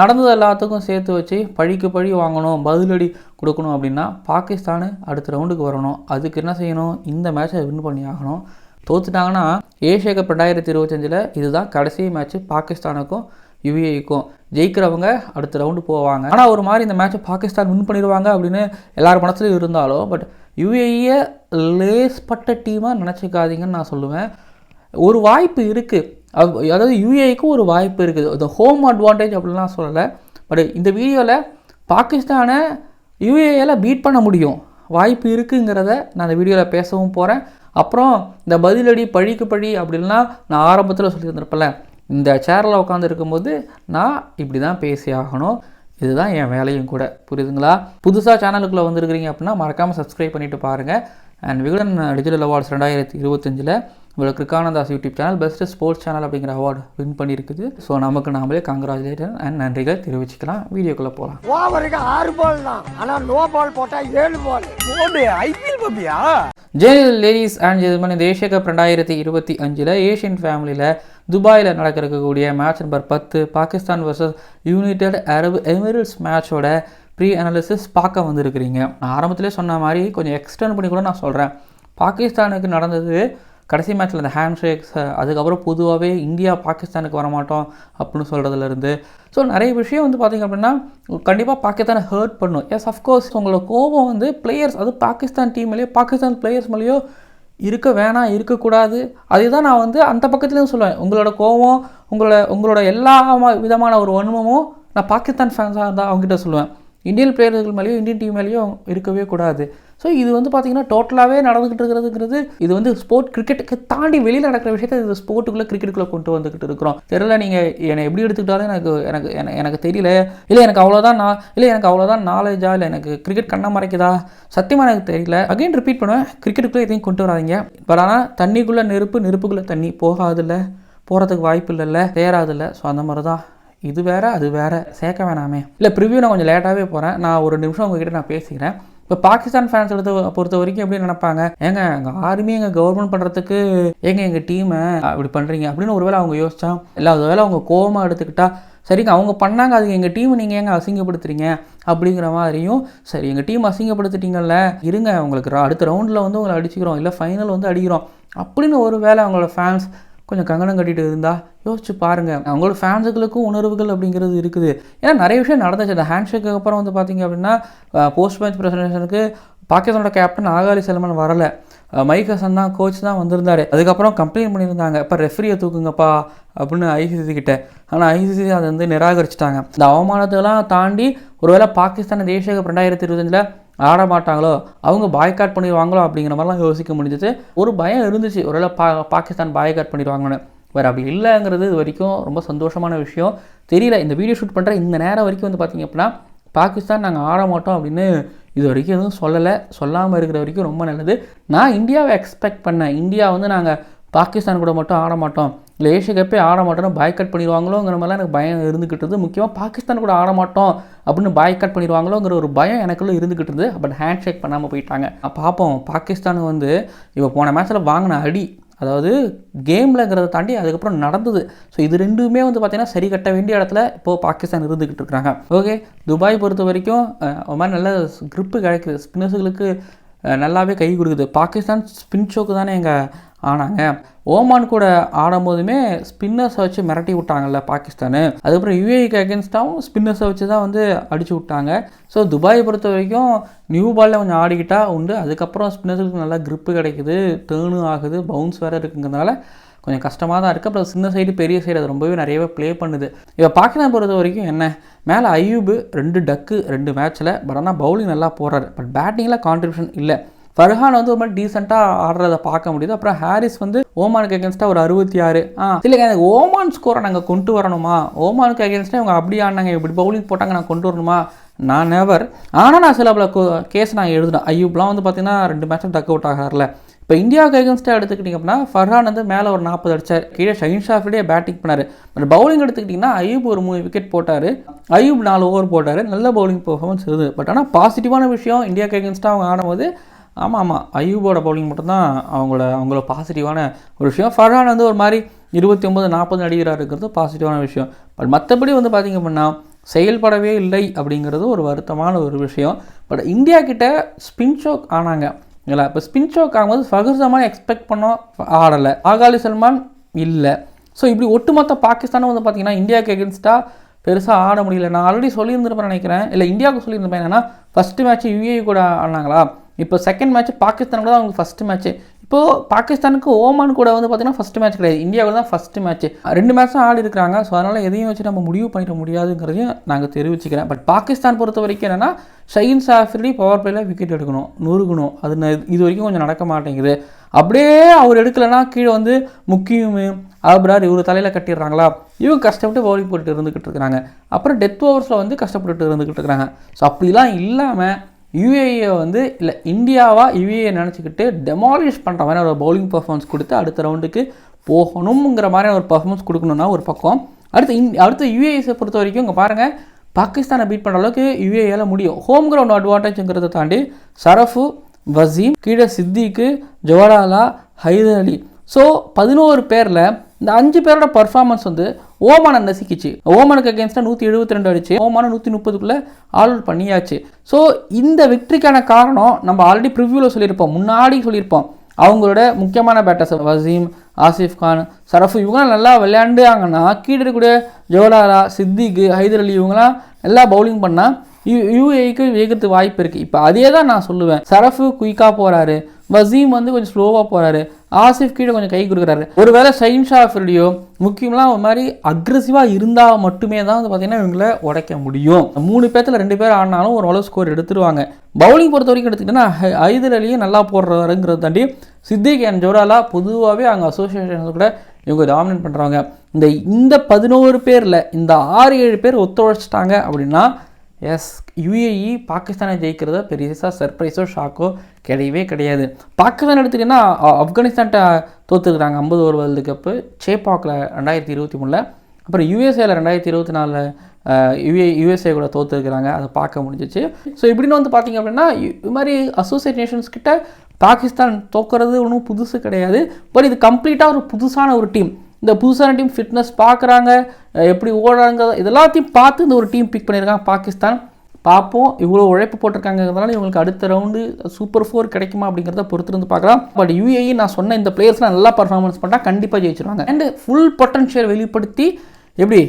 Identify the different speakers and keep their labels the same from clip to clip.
Speaker 1: நடந்தது எல்லாத்துக்கும் சேர்த்து வச்சு பழிக்கு பழி வாங்கணும் பதிலடி கொடுக்கணும் அப்படின்னா பாகிஸ்தானு அடுத்த ரவுண்டுக்கு வரணும். அதுக்கு என்ன செய்யணும்? இந்த மேட்சை வின் பண்ணி ஆகணும். தோத்துட்டாங்கன்னா ஏஷியா கப் ரெண்டாயிரத்தி இருபத்தஞ்சில் இதுதான் கடைசி மேட்ச்சு பாகிஸ்தானுக்கும் யுஏக்கும் ஜெயிக்கிறவங்க அடுத்த ரவுண்டு போவாங்க. ஆனால் ஒரு மாதிரி இந்த மேட்ச்சை பாகிஸ்தான் வின் பண்ணிடுவாங்க அப்படின்னு எல்லார் மனசுலையும் இருந்தாலும் பட் யுஏஇயை லேஸ்பட்ட டீமாக நினச்சிக்காதீங்கன்னு நான் சொல்லுவேன். ஒரு வாய்ப்பு இருக்குது அதாவது யூஏக்கு ஒரு வாய்ப்பு இருக்குது. இந்த ஹோம் அட்வான்டேஜ் அப்படின்லாம் சொல்லலை. பட் இந்த வீடியோவில் பாகிஸ்தானை யூஏயில் பீட் பண்ண முடியும். வாய்ப்பு இருக்குங்கிறத நான் இந்த வீடியோவில் பேசவும் போகிறேன் அப்புறம் இந்த பதிலடி பழிக்கு பழி அப்படின்லாம் நான் ஆரம்பத்தில் சொல்லியிருந்திருப்பல இந்த சேரில் உட்காந்துருக்கும் போது நான் இப்படி தான் பேசி ஆகணும். இதுதான் என் வேலையும் கூட. புரியுதுங்களா? புதுசாக சேனலுக்குள்ளே வந்திருக்கிறீங்க அப்படின்னா மறக்காமல் சப்ஸ்கிரைப் பண்ணிவிட்டு பாருங்கள் அண்ட் விகடன் டிஜிட்டல் அவார்ட்ஸ் ரெண்டாயிரத்தி இருபத்தஞ்சில் இவ்வளோ கிருக்கானந்தாஸ் YouTube channel best sports channel அப்படிங்கிற அவார்டு வின் பண்ணியிருக்குது. ஸோ நமக்கு நாமளே கங்க்ராச்சுலேஷன் அண்ட் நன்றிகளை தெரிவிச்சுக்கலாம். வீடியோக்குள்ளே போகலாம்
Speaker 2: ஓவருக்கு ஆறு பால் தான். ஆனா நோ பால் போட்டா ஏழு பால்
Speaker 3: ஐபிஎல் பாப்பியா
Speaker 1: ஜெயில் லேடிஸ் அண்ட் ஜெர்மனி இந்த ஏஷியா கப் ரெண்டாயிரத்தி இருபத்தி அஞ்சில் ஏஷியன் ஃபேமிலியில் துபாயில் நடக்கிறக்கூடிய மேட்ச் நம்பர் பத்து Pakistan versus United Arab Emirates மேட்சோட ப்ரீ அனாலிசிஸ் பார்க்க வந்திருக்கிறீங்க. நான் ஆரம்பத்திலே சொன்ன மாதிரி கொஞ்சம் எக்ஸ்டெண்ட் பண்ணி கூட நான் சொல்கிறேன் பாகிஸ்தானுக்கு நடந்தது கடைசி மேட்ச்சில் அந்த ஹேண்ட் ஷேக்ஸ் அதுக்கப்புறம் பொதுவாகவே இந்தியா பாகிஸ்தானுக்கு வரமாட்டோம் அப்படின்னு சொல்கிறதுலேருந்து ஸோ நிறைய விஷயம் வந்து பார்த்திங்க அப்படின்னா கண்டிப்பாக பாகிஸ்தானை ஹர்ட் பண்ணும். எஸ் அஃப்கோர்ஸ் உங்களோட கோபம் வந்து பிளேயர்ஸ் அது பாகிஸ்தான் டீம்லேயோ பாகிஸ்தான் பிளேயர்ஸ் மேலேயோ இருக்க வேணாம் இருக்கக்கூடாது. அதுதான் நான் வந்து அந்த பக்கத்துலேயும் சொல்லுவேன். உங்களோட கோபம் உங்களோட உங்களோட எல்லா விதமான ஒரு வன்மமும் நான் பாகிஸ்தான் ஃபேன்ஸாக இருந்தால் அவங்ககிட்ட சொல்லுவேன். இந்தியன் பிளேயர்கள் மேலேயும் இந்தியன் டீம் மேலேயும் இருக்கவே கூடாது. ஸோ இது வந்து பார்த்திங்கன்னா டோட்டலாகவே நடந்துக்கிட்டு இருக்கிறதுங்கிறது இது வந்து ஸ்போர்ட் கிரிக்கெட்டுக்கு தாண்டி வெளியில் நடக்கிற விஷயத்தை இது ஸ்போர்ட்டுக்குள்ளே கிரிக்கெட்டுக்குள்ளே கொண்டு வந்துக்கிட்டு இருக்கிறோம். தெரியல நீங்கள் என்னை எப்படி எடுத்துக்கிட்டாலும் எனக்கு எனக்கு எனக்கு தெரியல. இல்லை எனக்கு அவ்வளோதான் நான் இல்லை எனக்கு அவ்வளோதான் நாலேஜா இல்லை எனக்கு கிரிக்கெட் கண்ணை மறைக்குதா? சத்தியமாக எனக்கு தெரியல. அகைன் ரிப்பீட் பண்ணுவேன் கிரிக்கெட்டுக்குள்ளே எதையும் கொண்டு வராதீங்க. பட் ஆனால் தண்ணிக்குள்ளே நெருப்பு நெருப்புக்குள்ளே தண்ணி போகாதில்ல. போகிறதுக்கு வாய்ப்பு இல்லைல்ல தேராதில்ல. ஸோ அந்த மாதிரி தான் இது வேற அது வேற. சேர்க்க வேணாமே. இல்லை ப்ரிவியூ நான் கொஞ்சம் லேட்டாகவே போகிறேன் நான் ஒரு நிமிஷம் உங்ககிட்ட நான் பேசிக்கிறேன். இப்போ பாகிஸ்தான் ஃபேன்ஸ் எடுத்து பொறுத்த வரைக்கும் எப்படி நினைப்பாங்க? ஏங்க எங்கள் ஆர்மி எங்கள் கவர்மெண்ட் பண்ணுறதுக்கு ஏங்க எங்கள் டீமை அப்படி பண்ணுறீங்க அப்படின்னு ஒருவேளை அவங்க யோசிச்சா இல்லை ஒருவேளை அவங்க கோவமாக எடுத்துக்கிட்டா சரிங்க அவங்க பண்ணாங்க அது எங்கள் டீமை நீங்கள் ஏங்க அசிங்கப்படுத்துறீங்க? அப்படிங்கிற மாதிரியும் சரி எங்கள் டீம் அசிங்கப்படுத்திட்டீங்கல்ல இருங்க உங்களுக்கு அடுத்த ரவுண்டில் வந்து உங்களை அடிச்சுக்கிறோம் இல்லை ஃபைனல் வந்து அடிக்கிறோம் அப்படின்னு ஒரு வேளை அவங்களோட ஃபேன்ஸ் கொஞ்சம் கங்கணம் கட்டிட்டு இருந்தா யோசிச்சு பாருங்க. அவங்களோட ஃபேன்ஸுகளுக்கும் உணர்வுகள் அப்படிங்கிறது இருக்குது. ஏன்னா நிறைய விஷயம் நடந்துச்சு. அந்த ஹேண்ட்ஷேக்கு அப்புறம் வந்து பார்த்தீங்க அப்படின்னா போஸ்ட் மேட்ச் ப்ரெசன்டேஷனுக்கு பாகிஸ்தானோட கேப்டன் ஆகாலி செல்மன் வரல. மைக் ஹசன் தான் கோச் தான் வந்திருந்தார். அதுக்கப்புறம் கம்ப்ளைண்ட் பண்ணியிருந்தாங்க. இப்போ ரெஃப்ரியை தூக்குங்கப்பா அப்படின்னு ஐசிசி கிட்ட. ஆனால் ஐசிசி அதை வந்து நிராகரிச்சிட்டாங்க. இந்த அவமானத்தெல்லாம் தாண்டி ஒருவேளை பாகிஸ்தான் தேசிய ரெண்டாயிரத்தி இருபத்தஞ்சில் ஆட மாட்டாங்களோ அவங்க பாய்காட் பண்ணிடுவாங்களோ அப்படிங்கிற மாதிரிலாம் யோசிக்க முடிஞ்சிச்சு ஒரு பயம் இருந்துச்சு. ஒருவேளை பா பாகிஸ்தான் பாய்காட் பண்ணிடுவாங்கன்னு. வேறு அப்படி இல்லைங்கிறது இது வரைக்கும் ரொம்ப சந்தோஷமான விஷயம். தெரியல. இந்த வீடியோ ஷூட் பண்ணுற இந்த நேரம் வரைக்கும் வந்து பார்த்திங்க அப்படின்னா பாகிஸ்தான் நாங்கள் ஆட மாட்டோம் அப்படின்னு இது வரைக்கும் எதுவும் சொல்லலை. சொல்லாமல் இருக்கிற வரைக்கும் ரொம்ப நல்லது. நான் இந்தியாவை எக்ஸ்பெக்ட் பண்ணேன். இந்தியா வந்து நாங்கள் பாகிஸ்தான் கூட மட்டும் ஆட மாட்டோம் இல்லை ஏஷியா கப்பே ஆட மாட்டோம் பாய்கட் பண்ணிடுவாங்களோங்கிற மாதிரிலாம் எனக்கு பயம் இருந்துக்கிட்டு இருந்தது. முக்கியமாக பாகிஸ்தான் கூட ஆட மாட்டோம் அப்படின்னு பாய்கட் பண்ணிடுவாங்களோங்கிற ஒரு பயம் எனக்குள்ளே இருந்துக்கிட்டு இருந்தது. பட் ஹேண்ட் ஷேக் பண்ணாமல் போயிட்டாங்க பார்ப்போம் பாகிஸ்தான் வந்து இப்போ போன மேட்ச்சில் வாங்கின அடி அதாவது கேம்லங்கிறத தாண்டி அதுக்கப்புறம் நடந்தது. ஸோ இது ரெண்டுமே வந்து பார்த்திங்கன்னா சரி கட்ட வேண்டிய இடத்துல இப்போது பாகிஸ்தான் இருந்துக்கிட்டு இருக்கிறாங்க ஓகே துபாய் பொறுத்த வரைக்கும் ஒரு மாதிரி நல்ல க்ரிப்பு கிடைக்குது. ஸ்பின்னர்ஸுகளுக்கு நல்லாவே கை கொடுக்குது. பாகிஸ்தான் ஸ்பின் ஷோக்கு தானே எங்கள் ஆனாங்க. ஓமான் கூட ஆடும்போதுமே ஸ்பின்னர்ஸை வச்சு மிரட்டி விட்டாங்கல்ல பாகிஸ்தானு. அதுக்கப்புறம் யூஏக்கு அகேன்ஸ்டாகவும் ஸ்பின்னர்ஸை வச்சு தான் வந்து அடிச்சு விட்டாங்க. ஸோ துபாயை பொறுத்த வரைக்கும் நியூ பாலில் கொஞ்சம் ஆடிக்கிட்டா உண்டு. அதுக்கப்புறம் ஸ்பின்னர்ஸுக்கு நல்லா க்ரிப்பு கிடைக்குது டேர்னும் ஆகுது பவுன்ஸ் வேறு இருக்குங்கிறதுனால கொஞ்சம் கஷ்டமாக தான் இருக்குது அப்புறம் சின்ன சைடு பெரிய சைடு அது ரொம்பவே நிறையவே ப்ளே பண்ணுது. இப்போ பாகிஸ்தான் பொறுத்த வரைக்கும் என்ன? மேலே ஐயூபு ரெண்டு டக்கு ரெண்டு மேட்ச்சில் பட் ஆனால் பவுலிங் நல்லா போடுறாரு பட் பேட்டிங்கில் கான்ட்ரிபியூஷன் இல்லை. ஃபர்ஹான் வந்து ஒரு மாதிரி டீசெண்டாக ஆடுறத பார்க்க முடியுது. அப்புறம் ஹாரிஸ் வந்து ஓமானுக்கு அகேன்ஸ்டாக ஒரு அறுபத்தி ஆறு. ஆ இல்லைங்க எனக்கு ஓமான் ஸ்கோரை நாங்கள் கொண்டு வரணுமா? ஓமானுக்கு அகேன்ஸ்டாக இவங்க அப்படி ஆடினாங்க இப்படி பவுலிங் போட்டாங்க நான் கொண்டு வரணுமா? நான் நெவர் ஆனால் நான் சில பல கேஸ் நான் எழுதுனேன். ஐயூப்லாம் வந்து பார்த்தீங்கன்னா ரெண்டு மேட்சும் டக் அவுட் ஆகார்ல இப்போ இந்தியாவுக்கு எகென்ஸ்டாக எடுத்துக்கிட்டிங்க அப்படின்னா ஃபர்ஹான் வந்து மேலே ஒரு நாற்பது அடிச்சார். கீழே ஷைன் ஷாஃபிடே பேட்டிங் பண்ணார். பட் பவுலிங் எடுத்துக்கிட்டிங்கன்னா ஐயூப் ஒரு மூணு விக்கெட் போட்டார். ஐயூப் நாலு ஓவர் போட்டார். நல்ல பவுலிங் பர்ஃபார்மன்ஸ் இருந்தது. பட் ஆனால் பாசிட்டிவான விஷயம் இந்தியாவுக்கு எகென்ஸ்டாக அவங்க ஆடும்போது ஆமாம் ஆமாம் ஐயூபோட பவுலிங் மட்டும்தான் அவங்களோட அவங்களோட பாசிட்டிவான ஒரு விஷயம். ஃபர்ஹான் வந்து ஒரு மாதிரி இருபத்தி ஒம்பது நாற்பது அடிக்கிறாருங்கிறது பாசிட்டிவான விஷயம். பட் மற்றபடி வந்து பார்த்திங்க அப்படின்னா செயல்படவே இல்லை அப்படிங்கிறது ஒரு வருத்தமான ஒரு விஷயம். பட் இந்தியா கிட்டே ஸ்பின் ஷோக் ஆனாங்க. இல்லை இப்போ ஸ்பின் ஷோக் ஆகும்போது ஃபகர் ஜமான் எக்ஸ்பெக்ட் பண்ணோம் ஆடலை. ஆகாலி சல்மான் இல்லை. ஸோ இப்படி ஒட்டுமொத்த பாகிஸ்தானும் வந்து பார்த்திங்கன்னா இந்தியாவுக்கு எகென்ஸ்டாக பெருசாக ஆட முடியல. நான் ஆல்ரெடி சொல்லியிருந்திருப்பேன் நினைக்கிறேன். இல்லை இந்தியாவுக்கு சொல்லியிருந்தேன் என்னன்னா ஃபஸ்ட்டு மேட்ச் யூஏ கூட ஆடினாங்களா இப்போ செகண்ட் மேட்ச் பாகிஸ்தான் கூட தான் அவங்களுக்கு ஃபஸ்ட் மேட்ச் இப்போது பாகிஸ்தானுக்கு ஓமான் கூட வந்து பார்த்திங்கன்னா ஃபஸ்ட்டு மேட்ச் கிடையாது. இந்தியாவில் தான் ஃபஸ்ட் மேட்ச் ரெண்டு மேட்ச்சும் ஆடி இருக்கிறாங்க. ஸோ அதனால் எதையும் வச்சு நம்ம முடிவு பண்ணிட முடியாதுங்கிறதையும் நாங்கள் தெரிவிச்சுக்கிறேன். பட் பாகிஸ்தான் பொறுத்த வரைக்கும் என்னென்னா ஷயின் ஷாஃபிரி பவர் பிளேயில் விக்கெட் எடுக்கணும். நொறுக்கணும். அது ந- இது வரைக்கும் கொஞ்சம் நடக்க மாட்டேங்குது. அப்படியே அவர் எடுக்கலைன்னா கீழே வந்து முக்கியம் ஆப்ரார் இவர் தலையில் கட்டிடுறாங்களா? இவங்க கஷ்டப்பட்டு பவுலிங் போட்டு இருந்துக்கிட்டு இருக்கிறாங்க. அப்புறம் டெத் ஓவர்ஸில் வந்து கஷ்டப்பட்டு இருந்துக்கிட்டு இருக்கிறாங்க. ஸோ அப்படிலாம் இல்லாமல் யூஏஏ வந்து இல்லை இந்தியாவாக யூஏஏ நினச்சிக்கிட்டு டெமாலிஷ் பண்ணுற மாதிரி ஒரு பவுலிங் பர்ஃபார்மன்ஸ் கொடுத்து அடுத்த ரவுண்டுக்கு போகணுங்கிற மாதிரி ஒரு பர்ஃபார்மன்ஸ் கொடுக்கணும்னா ஒரு பக்கம். அடுத்து இந் அடுத்து யூஏஎஸை பொறுத்த வரைக்கும் இங்கே பாருங்கள் பாகிஸ்தானை பீட் பண்ணுற அளவுக்கு யூஏஏல முடியும். ஹோம் கிரவுண்ட் அட்வான்டேஜ்ங்கிறத தாண்டி சரஃபு வசீம் கீழே சித்திக்கு ஜோடாலா ஹைதர் அலி. ஸோ பதினோரு பேரில் இந்த அஞ்சு பேரோட பர்ஃபார்மன்ஸ் வந்து ஓமானை நசுக்கிச்சு. ஓமானுக்கு அகேன்ஸ்டாக நூற்றி எழுபத்தி ரெண்டு அடிச்சு ஓமான நூற்றி முப்பதுக்குள்ளே ஆல் அவுட் பண்ணியாச்சு. ஸோ இந்த வெற்றிக்கான காரணம் நம்ம ஆல்ரெடி ப்ரிவ்யூவில் சொல்லியிருப்போம். முன்னாடி சொல்லியிருப்போம். அவங்களோட முக்கியமான பேட்டர்ஸ் வசீம் ஆசிஃப் கான் சரஃபு இவங்களாம் நல்லா விளையாண்டாங்கன்னா கீழே இருக்கக்கூடிய ஜோலாரா சித்திக்கு ஹைதர் அலி இவங்களாம் நல்லா பவுலிங் பண்ணால் யூ யூஏக்கு வேகத்துக்கு வாய்ப்பு இருக்குது இப்போ அதே தான் நான் சொல்லுவேன். சரஃபு குயிக்காக போகிறாரு வசீம் வந்து கொஞ்சம் ஸ்லோவாக போகிறாரு ஆசிஃப் கீழே கொஞ்சம் கை கொடுக்குறாரு. ஒருவேளை ஷைன் ஷாஃபிலையோ ஃபில்டியோ முக்கியமாக ஒரு மாதிரி அக்ரெசிவாக இருந்தால் மட்டுமே தான் வந்து பார்த்தீங்கன்னா இவங்களை உடைக்க முடியும். மூணு பேர்த்தில் ரெண்டு பேர் ஆடினாலும் அளவு ஸ்கோர் எடுத்துருவாங்க. பவுலிங் பொறுத்த வரைக்கும் எடுத்துக்கிட்டோன்னா ஹை- அலியும் நல்லா போடுறாருங்கிறத தாண்டி சித்திக் அண்ட் ஜோராலா பொதுவாகவே அங்கே அசோசியேஷன் கூட இவங்க டாமினேட் பண்ணுறாங்க இந்த இந்த பதினோரு பேரில் இந்த ஆறு ஏழு பேர் ஒத்துழைச்சிட்டாங்க அப்படின்னா எஸ் யுஏஇ பாகிஸ்தானை ஜெயிக்கிறத பெருசாக சர்ப்ரைஸோ ஷாக்கோ கிடையவே கிடையாது. பாகிஸ்தான் எடுத்துக்கிட்டிங்கன்னா அ- ஆப்கானிஸ்தான்கிட்ட ஐம்பது ஓவர் வேர்ல்டு கப்பு சேப்பாக்கில் ரெண்டாயிரத்தி இருபத்தி மூணில் அப்புறம் யூஎஸ்ஏல ரெண்டாயிரத்தி இருபத்தி நாலில் யுஏ யுஎஸ்ஏ கூட தோற்றுருக்குறாங்க அதை பார்க்க முடிஞ்சிச்சு. ஸோ இப்படின்னு வந்து பார்த்தீங்க அப்படின்னா இது மாதிரி அசோசியேட் நேஷன்ஸ் கிட்ட பாகிஸ்தான் தோக்குறது ஒன்றும் புதுசு கிடையாது. பட் இது கம்ப்ளீட்டாக ஒரு புதுசான ஒரு டீம் இந்த புதுசான டீம் ஃபிட்னஸ் பார்க்குறாங்க எப்படி ஓடுறாங்க இதெல்லாத்தையும் பார்த்து இந்த ஒரு டீம் பிக் பண்ணியிருக்காங்க. பாகிஸ்தான் பார்ப்போம். இவ்வளோ உழைப்பு போட்டிருக்காங்கிறதுனால இவங்களுக்கு அடுத்த ரவுண்டு சூப்பர் ஃபோர் கிடைக்குமா அப்படிங்கிறத பொறுத்திருந்து பார்க்கலாம். பட் யூஏஇ நான் சொன்ன இந்த பிளேயர்ஸ்லாம் நல்லா பர்ஃபார்மன்ஸ் பண்ணால் கண்டிப்பாக ஜெயிச்சிருவாங்க. அண்ட் ஃபுல் பொட்டன்ஷியல் வெளிப்படுத்தி எப்படி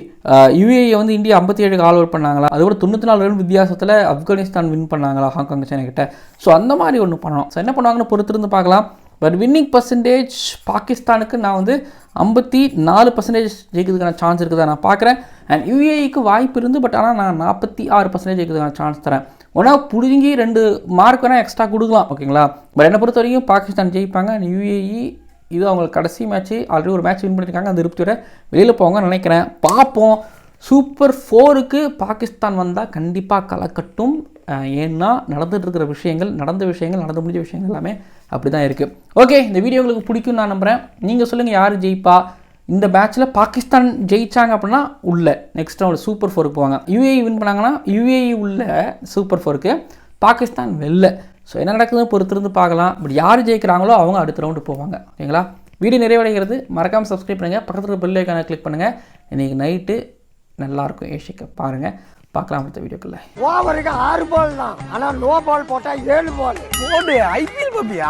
Speaker 1: யூஏஇ வந்து இந்தியா ஐம்பத்தி ஏழுக்கு ஆல் அவுட் பண்ணாங்களா அதோட தொண்ணூற்றி நாலு ரன் வித்தியாசத்தில் ஆப்கானிஸ்தான் வின் பண்ணாங்களா? ஹாங்காங் சைனா கிட்ட ஸோ அந்த மாதிரி ஒன்று பண்ணணும். ஸோ என்ன பண்ணுவாங்கன்னு பொறுத்திருந்து பார்க்கலாம். பட் வின்னிங் பர்சன்டேஜ் பாகிஸ்தானுக்கு நான் வந்து ஐம்பத்தி நாலு பர்சன்டேஜ் ஜெயிக்கிறதுக்கான சான்ஸ் இருக்குதா நான் பார்க்குறேன். அண்ட் யூஏஇக்கு வாய்ப்பு இருந்து பட் ஆனால் நான் நாற்பத்தி ஆறு பர்சன்டேஜ் ஜெயிக்கிறதுக்கான சான்ஸ் தரேன். ஒன்றா புடுங்கி ரெண்டு மார்க் வேணால் எக்ஸ்ட்ரா கொடுக்கலாம் ஓகேங்களா பட் என்னை பொறுத்த வரைக்கும் பாகிஸ்தான் ஜெயிப்பாங்க. அண்ட் யூஏஇ இது அவங்களுக்கு கடைசி மேட்ச்சு ஆல்ரெடி ஒரு மேட்ச் வின் பண்ணியிருக்காங்க. அந்த திருப்தியோட வெளியில் போவாங்க நினைக்கிறேன். பார்ப்போம். சூப்பர் ஃபோருக்கு பாகிஸ்தான் வந்தால் கண்டிப்பாக கலக்கட்டும். ஏன்னா நடந்துட்டு இருக்கிற விஷயங்கள் நடந்த விஷயங்கள் நடந்து முடிஞ்ச விஷயங்கள் எல்லாமே அப்படி தான் இருக்குது ஓகே இந்த வீடியோ உங்களுக்கு பிடிக்கும் நான் நம்புகிறேன் நீங்கள் சொல்லுங்கள் யார் ஜெயிப்பா? இந்த பேட்சில் பாகிஸ்தான் ஜெயித்தாங்க அப்படின்னா உள்ள. நெக்ஸ்ட் அவங்க சூப்பர் ஃபோருக்கு போவாங்க. யுஏஇ வின் பண்ணாங்கன்னா யுஏஇ உள்ள சூப்பர் ஃபோருக்கு பாகிஸ்தான் வெளில. ஸோ என்ன நடக்குதுன்னு பொறுத்திருந்து பார்க்கலாம். பட் யார் ஜெயிக்கிறாங்களோ அவங்க அடுத்த ரவுண்டு போவாங்க. ஓகேங்களா? வீடியோ நிறைவடைகிறது. மறக்காமல் சப்ஸ்கிரைப் பண்ணுங்கள் பக்கத்தில் பெல் ஐக்கானை கிளிக் பண்ணுங்கள் இன்றைக்கி நைட்டு நல்லாயிருக்கும் ஏஷிக்க பாருங்கள் பார்க்கலாம் அடுத்த வீடியோக்குள்ள.
Speaker 2: ஓவருக்கு ஆறு பால் தான். ஆனா நோ பால் போட்டா ஏழு பால்
Speaker 3: ஐபிஎல் பாப்பியா